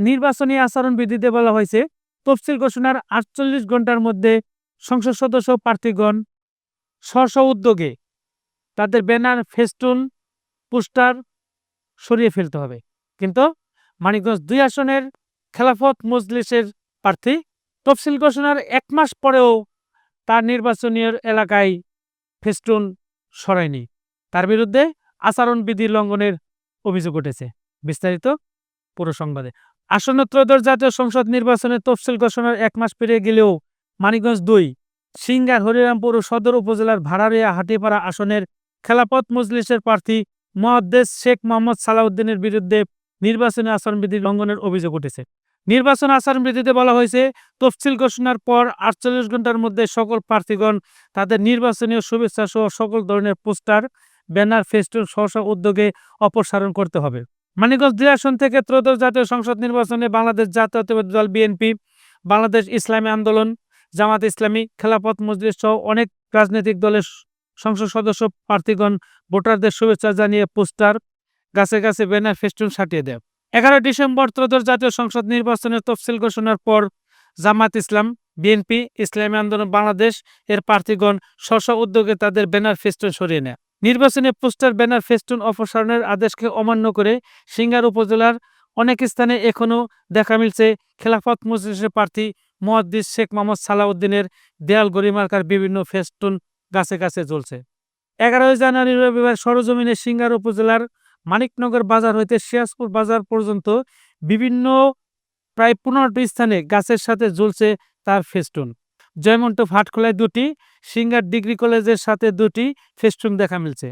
নির্বাচনী আচরণ বিধিতে বলা হয়েছে, তফসিল ঘোষণার আটচল্লিশ ঘণ্টার মধ্যে সংসদ সদস্য প্রার্থীগণ স্ব উদ্যোগে তাদের ব্যানার, ফেস্টুন, পোস্টার সরিয়ে ফেলতে হবে। কিন্তু মানিকগঞ্জ দুই আসনের খেলাফত মজলিসের প্রার্থী তফসিল ঘোষণার এক মাস পরেও তার নির্বাচনী এলাকায় ফেস্টুন সরায়নি। তার বিরুদ্ধে আচরণবিধি লঙ্ঘনের অভিযোগ উঠেছে। বিস্তারিত পুরো সংবাদে। আসন্ন ত্রয়োদশ জাতীয় সংসদ নির্বাচনে তফসিল ঘোষণার এক মাস পেরিয়ে গেলেও মানিকগঞ্জ দুই, সিঙ্গার হরিরামপুর ও সদর উপজেলার ভাড়ারিয়া হাটিপাড়া আসনের খেলাপথ মজলিসের প্রার্থী মহাদ্দেশ শেখ মোহাম্মদ সালাউদ্দিনের বিরুদ্ধে নির্বাচনী আচরণবিধি লঙ্ঘনের অভিযোগ উঠেছে। নির্বাচন আচরণবিধিতে বলা হয়েছে, তফসিল ঘোষণার পর আটচল্লিশ ঘণ্টার মধ্যে সকল প্রার্থীগণ তাদের নির্বাচনীয় শুভেচ্ছা সহ সকল ধরনের পোস্টার, ব্যানার, ফেস্টুন সহসা উদ্যোগে অপসারণ করতে হবে। মানিকগঞ্জ দুই আসন থেকে ত্রয়োদশ জাতীয় সংসদ নির্বাচনে বাংলাদেশ জাতীয়তাবাদী দল বিএনপি, বাংলাদেশ ইসলামী আন্দোলন, জামাত ইসলামী খেলাপথ মজলিস সহ অনেক রাজনৈতিক দলের সংসদ সদস্য প্রার্থীগণ ভোটারদের শুভেচ্ছা জানিয়ে পোস্টার, গাছে গাছে ব্যানার ফেস্টুন সাটিয়ে দেয়। এগারো ডিসেম্বর ত্রয়োদশ জাতীয় সংসদ নির্বাচনের তফসিল ঘোষণার পর জামাত ইসলাম, বিএনপি, ইসলামী আন্দোলন, বাংলাদেশ এর প্রার্থীগণ স্ব উদ্যোগে তাদের ব্যানার ফেস্টুন সরিয়ে নেয়। নির্বাচনে পোস্টার, ব্যানার, ফেস্টুন অপসারণের আদেশকে অমান্য করে সিঙ্গার উপজেলার অনেক স্থানে এখনও দেখা মিলছে খেলাফত মজলিসের প্রার্থী মুহাদ্দিস শেখ মোহাম্মদ সালাউদ্দিনের দেয়াল গরিমার্কার বিভিন্ন ফেস্টুন গাছে গাছে জ্বলছে। এগারোই জানুয়ারি রবিবার সরজমিনে সিঙ্গার উপজেলার মানিকনগর বাজার হইতে সিয়াজপুর বাজার পর্যন্ত বিভিন্ন প্রায় পনেরোটি স্থানে গাছের সাথে ঝুলছে তার ফেস্টুন। জয়মন্ট ভাটখোলায় দুটি, সিঙ্গার ডিগ্রি কলেজের সাথে দুটি ফেস্টুন দেখা মিলছে।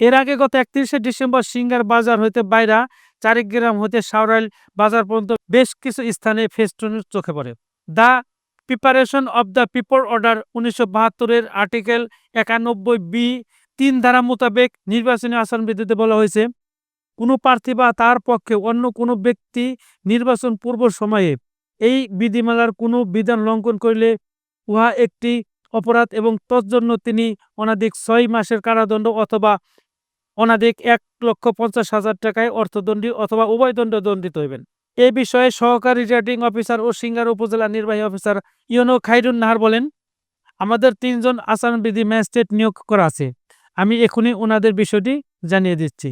এর আগে গত একত্রিশে ডিসেম্বর সিঙ্গার বাজার হইতে বাইরা চারিগ্রাম হইতে সাউরাইল বাজার পর্যন্ত বেশ কিছু স্থানে ফেস্টুন চোখে পড়ে। The preparation of the people order উনিশশো বাহাত্তরের আর্টিকেল একানব্বই বি তিন ধারা মোতাবেক নির্বাচনী আচরণবিধিতে বলা হয়েছে, কোনো প্রার্থী বা তার পক্ষে অন্য কোনো ব্যক্তি নির্বাচন পূর্ব সময়ে এই বিধিমালার কোনো বিধান লঙ্ঘন করলে উহা একটি অপরাধ এবং তজ্জন্য তিনি অনাধিক ছয় মাসের কারাদণ্ড অথবা অনাধিক এক লক্ষ পঞ্চাশ হাজার টাকায় অর্থদণ্ডী অথবা উভয় দণ্ড দণ্ডিত হইবেন। এ বিষয়ে সহকারী রিটার্নিং অফিসার ও সিঙ্গার উপজেলা নির্বাহী অফিসার ইয়নো খাইরুন নাহার বলেন, আমাদের তিনজন আচরণবিধি ম্যাজিস্ট্রেট নিয়োগ করা আছে। আমি এখনই ওনাদের বিষয়টি জানিয়ে দিচ্ছি।